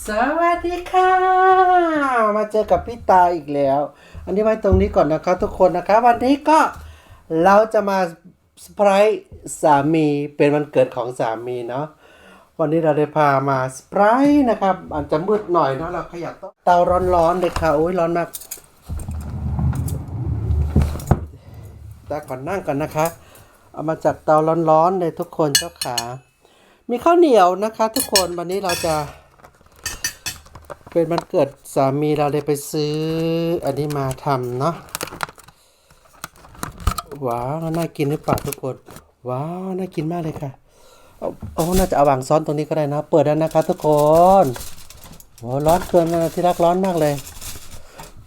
สวัสดีค่ะ มาเจอกับพี่ตาอีกแล้ว อันนี้ไว้ตรงนี้ก่อนนะครับทุกคนนะคะวันนี้ก็เราจะมาสไพรส์สามีเป็นวันเกิดของสามีเนาะวันนี้เราได้พามาสไพรส์นะครับอาจจะมืดหน่อยเนาะเราขยับเตาร้อนๆเลยค่ะโอ้ยร้อนมากตาก่อนนั่งก่อนนะคะ เอามาจากเตาร้อนๆเลยทุกคนเจ้าขา มีข้าวเหนียวนะคะ ทุกคนวันนี้เราจะ เป็นวันเกิดสามีเราเลยไปซื้อ อันนี้มาทำเนาะว้าวน่ากินหรือเปล่าทุกคนว้าวน่ากินมากเลยค่ะเอาเอาน่าจะเอาวางซ้อนตรงนี้ก็ได้นะ เปิดแล้วนะคะทุกคนโอ้ร้อนเกินนะที่รักร้อนมากเลย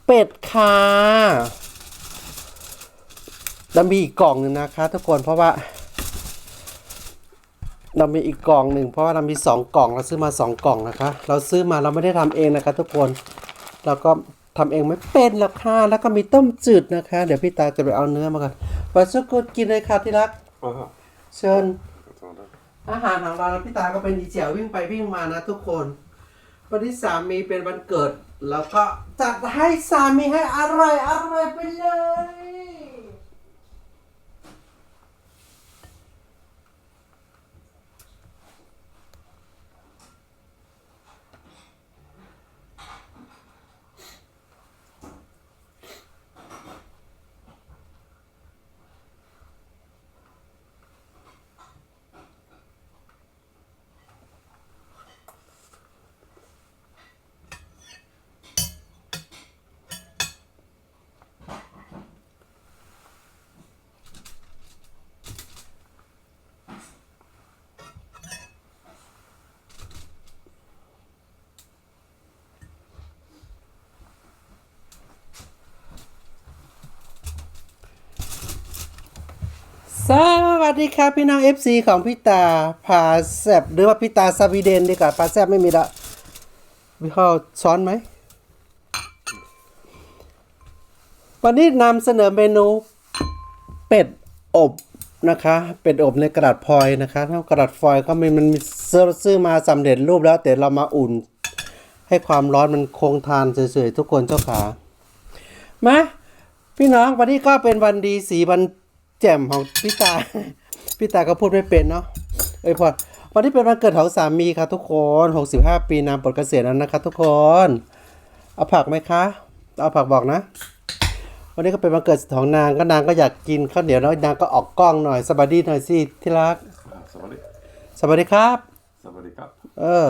เป็ดค่ะแล้วมีอีกกล่องหนึ่งนะคะ ทุกคนเพราะว่า เรามีอีกกล่องหนึ่งเพราะว่าเรามีสองกล่องเราซื้อมาสองกล่องนะคะ เราซื้อมาเราไม่ได้ทำเองนะคะทุกคนเราก็ทำเองไม่เป็นหรอกค่ะแล้วก็มีต้มจืดนะคะ เดี๋ยวพี่ตาจะไปเอาเนื้อมากันไปสุกุดกินเลยค่ะที่รัก Aha, เชิญ attends, อาหารของเราพี่ตาก็เป็นอีเจียววิ่งไปวิ่งมานะทุกคนวันที่สามีเป็นวันเกิด แล้วก็จัดให้สามีให้อร่อยอร่อยไปเลย ส วัสดีครับพี่น้อง FC ของพี่ตาพาแซบหรือว่าพี่ตาสวีเดนดีกว่าพาแซบไม่มีละพี่เขาช้อนไหม วันนี้นำเสนอเมนูเป็ดอบนะคะ เป็ดอบในกระดาษฟอยล์นะคะถ้ากระดาษฟอยล์ก็มีมันมีซื้อซื้อมาสำเร็จรูปแล้วแต่เรามาอุ่น ให้ความร้อนมันคงทานเฉยๆทุกคนเจ้าขามาพี่น้องวันนี้ก็เป็นวันดีสีวัน แจ่มของพี่ตา พี่ตาก็พูดไม่เป็นเนาะเอ้ยพอวันนี้เป็นวันเกิดของสามีค่ะทุกคน 65 ปีนามปลดเกษียณแล้วนะคะทุกคน เอาผักไหมคะ เอาผักบอกนะ วันนี้ก็เป็นวันเกิดของนางก็นางก็อยากกินข้าวเหนียวแล้วนางก็ออกกล้องหน่อยสวัสดีหน่อยสิที่รัก ça va aller สวัสดีครับ Ça va les cap เออ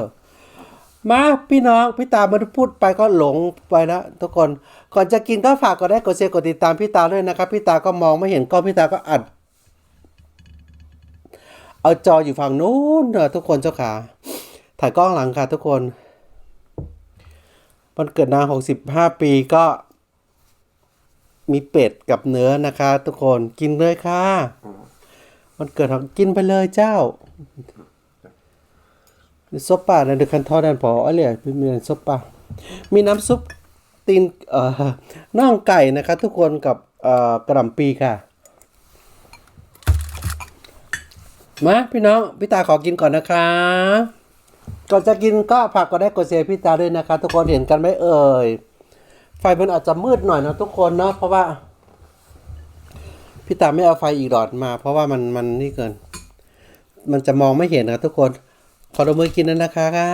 มาพี่น้องพี่ตามาพูดไปก็หลงไปแล้วทุกคน ก่อนจะกินก็ฝากกดไลค์กดแชร์กดติดตามพี่ตาด้วยนะครับ พี่ตาก็มองไม่เห็นกล้องพี่ตาก็อัด เอาจออยู่ฝั่งนู้นเนอะทุกคนเจ้าขาถ่ายกล้องหลังค่ะทุกคนวันเกิดนางหกสิบห้าปีก็ มีเป็ดกับเนื้อนะคะ ทุกคนกินเลยค่ะวันเกิดของกินไปเลยเจ้า ซุปป่าในเดคันทอดันพออะไรมีซุปป่ามีน้ำซุปตีนเอ่อน่องไก่นะคะทุกคนกับเอ่อกระหล่ำปีค่ะ มาพี่น้อง พี่ตาขอกินก่อนนะคะก่อนจะกินก็ฝากกดได้กดเสียพี่ตาด้วยนะคะ ทุกคนเห็นกันไหมเอ่ย ไฟมันอาจจะมืดหน่อยนะทุกคนเนาะเพราะว่า พี่ตาไม่เอาไฟอีกหลอดมา เพราะว่ามันมันนี่เกิน มันจะมองไม่เห็นนะทุกคน ขอดมมือกินนั่นนะคะค่ะ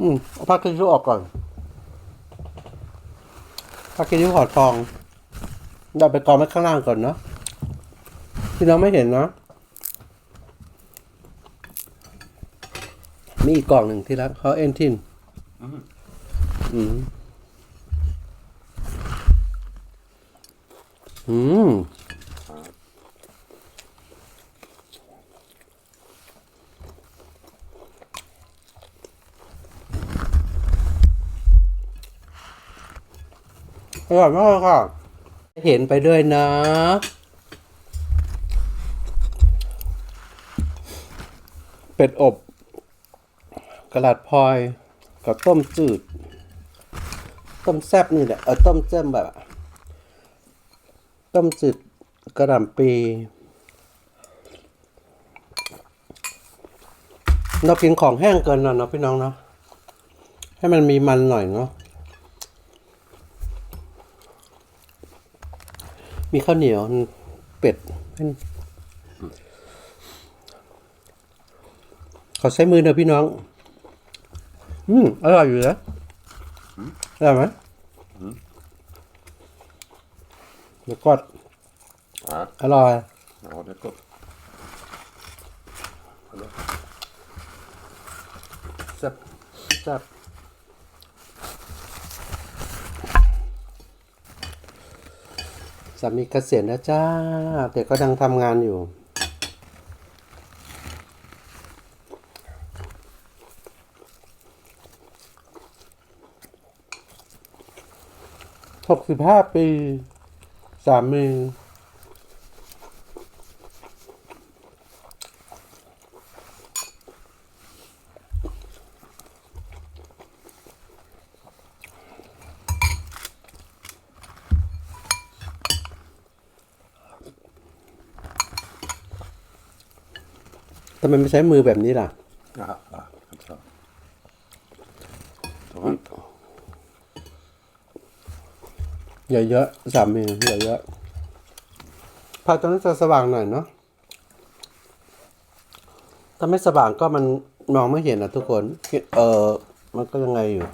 อืมเอาพักกินชูออกก่อนพักกินชูหอดฟองเราไปกองไว้ข้างล่างก่อนเนาะพี่น้องไม่เห็นเนาะมีอีกกล่องหนึ่งที่รักเขาเอ็นทินอืมอืม อร่อยมากเลยค่ะ เห็นไปด้วยนะ เป็ดอบกระดาษพลอยกับต้มจืด ต้มแซ่บนี่แหละเออต้มเจ้มแบบ ต้มจืดกระหล่ำปีเรากินของแห้งเกินหน่อยเนาะพี่น้องเนาะให้มันมีมันหน่อยเนาะ มีข้าวเหนียวเป็ดให้ขอใช้มือเนอะพี่น้อง อืมอร่อยอยู่นะอร่อยไหมแล้วก็ Ja, อร่อย ja det är gott. แซ่บแซ่บ สามีเกษียณแล้วจ้า แต่ก็ยังทำงานอยู่ หกสิบห้าปี สามี ทำไมไม่ใช้มือแบบนี้ล่ะ Ja, ja, så. Så. อย่าเยอะสามีอย่าเยอะภาตอนนั้นจะสว่างหน่อยเนาะถ้าไม่สว่างก็มันมองไม่เห็นอะทุกคน เออมันก็ยังไงอยู่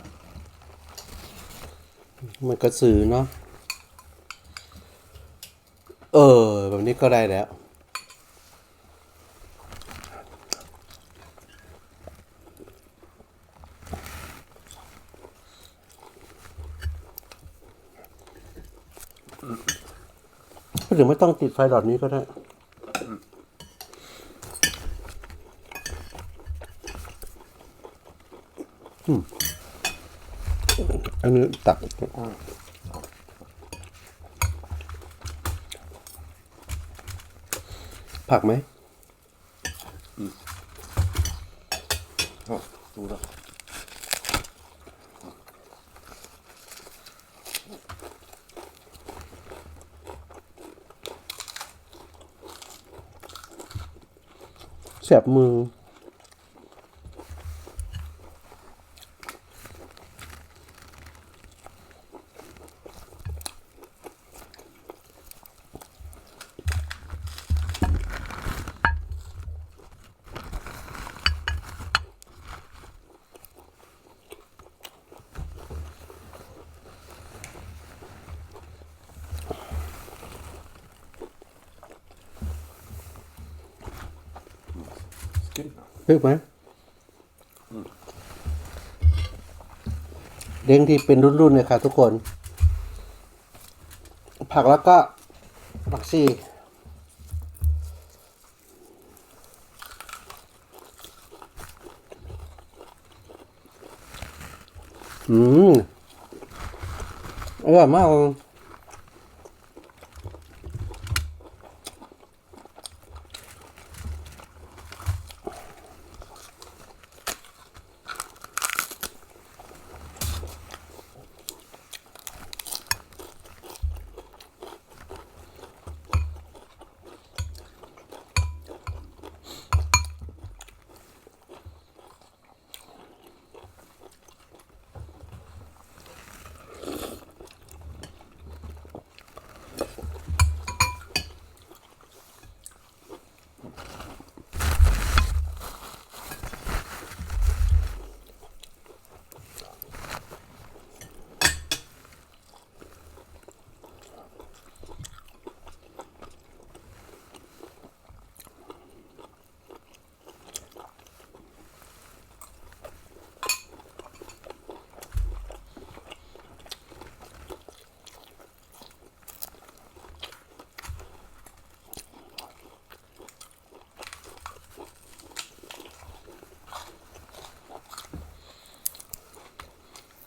มันกระสือเนาะเออ แบบนี้ก็ได้แล้ว ไม่ต้องติดไฟหลอดนี้ก็ได้อืมอันนี้ตักผักไหม Ja, stora. แแสบมือ Skriva. พริกไหมเลี้ยงที่เป็นรุ่นๆเลยค่ะทุกคน ผักแล้วก็ผักชีอืมอร่อยมากเลย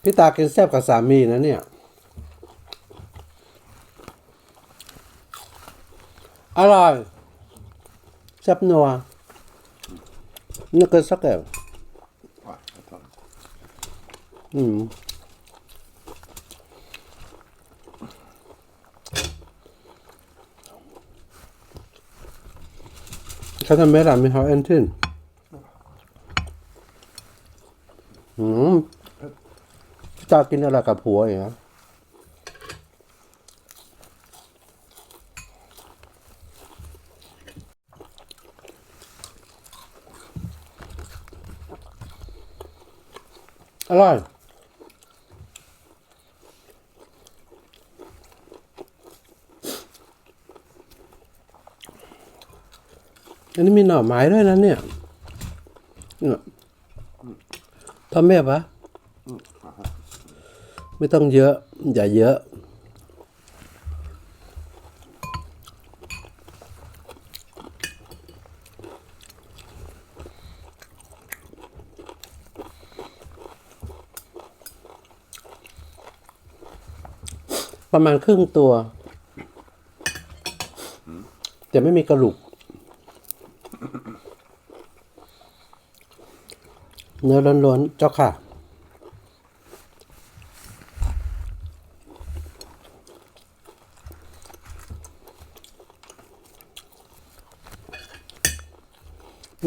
พี่ตากินแซ่บกับสามีนะเนี่ย อร่อยแซ่บนัวนึกกันสักแก้วอืมเขาทำไม่ได้ม่เขาเอ็นทิน อืม พี่ตากินอะไรกับผัวอย่างเงี้ยอร่อยอันนี้มีหน่อไม้ด้วยนะเนี่ยเนี่ยพ่อแม่ปะ ไม่ต้องเยอะ อย่าเยอะประมาณครึ่งตัวแต่ไม่มีกระดูกเนื้อล้วนๆ เจ้าค่ะ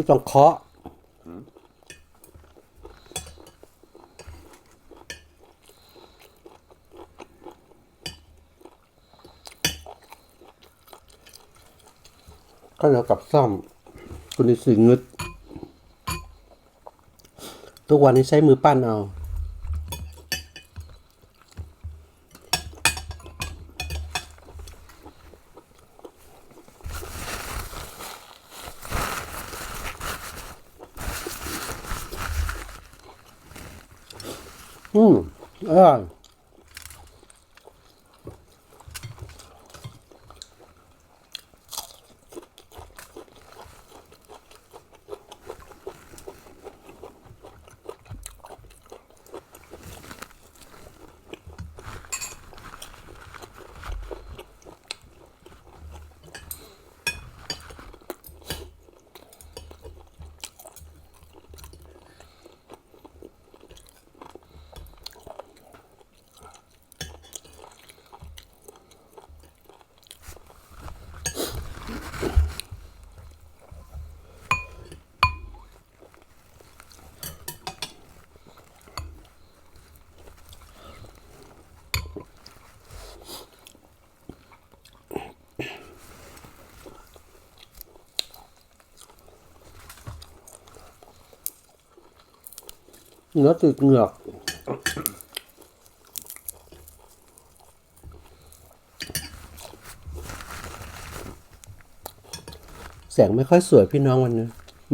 ที่ต้องเคาะก็แล้วกับซ่อมคุณนิสิงึด ทุกวันนี้ใช้มือปั้นเอา อืมอร่อย เนื้อติดเหงือกแสงไม่ค่อยสวยพี่น้องวันนี้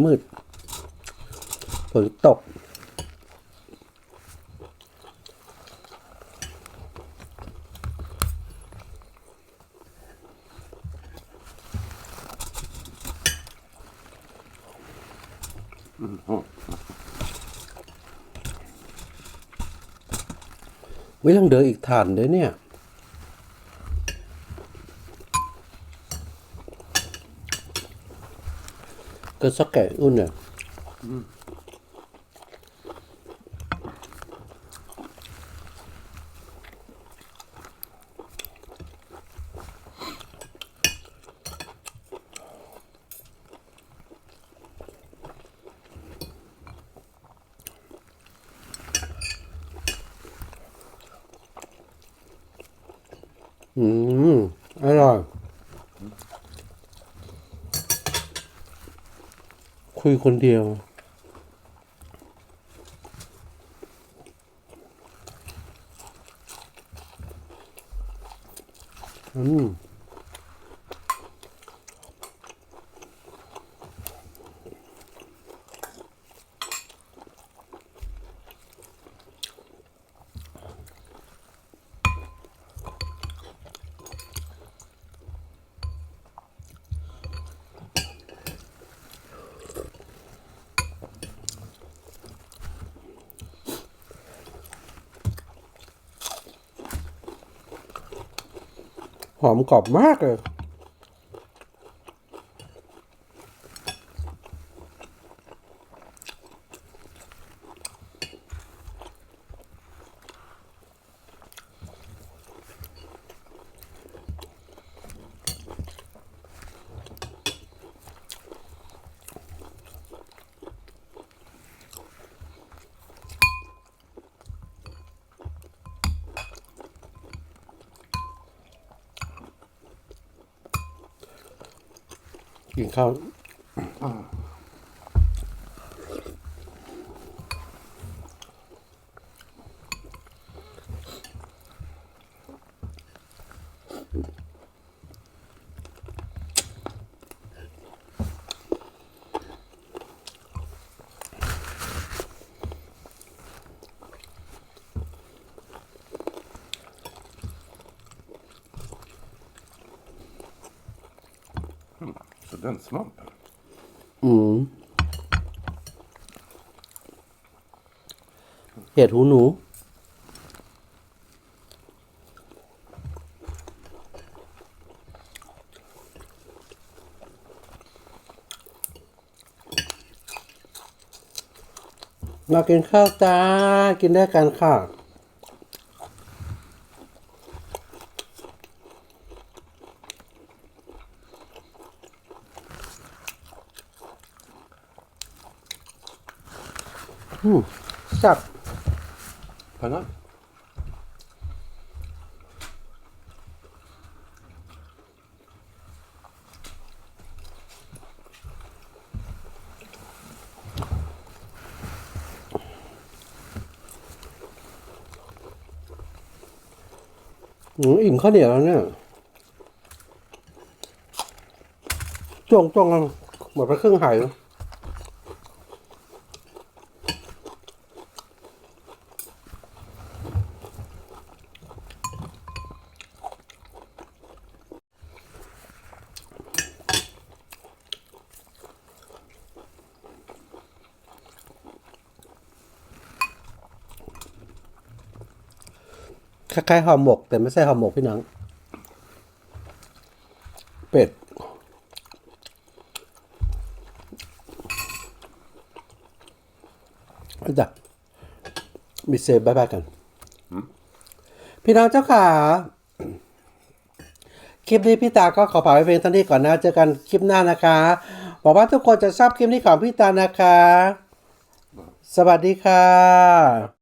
มืดฝนตกไม่ ต้องเดินอีกฐานเด้เนี่ย ก็สักแก่อุ่นเนี่ย อืมอร่อย คุยคนเดียว อืม หอมกรอบมากเลย กินข้าว Så den smakar. อืมเห็ดหูหนู มากินข้าวจ้า กินได้กันค่ะ อืมแซ่บ Pengar? อืมอิ่มข้าวเหนียวแล้วเนี่ยจ้วงจ้วงกันหมดไปครึ่งหายแล้ว คล้ายๆห่อหมก แต่ไม่ใช่ห่อหมกพี่น้อง เป็ดเอาจ้ะมีเซฟบายบายกัน พี่น้องเจ้าขาคลิปนี้พี่ตาก็ขอฝากไว้เพียงเท่านี้ก่อนนะ เจอกันคลิปหน้านะคะหวังว่าทุกคนจะชอบคลิปนี้ของพี่ตานะคะ สวัสดีค่ะ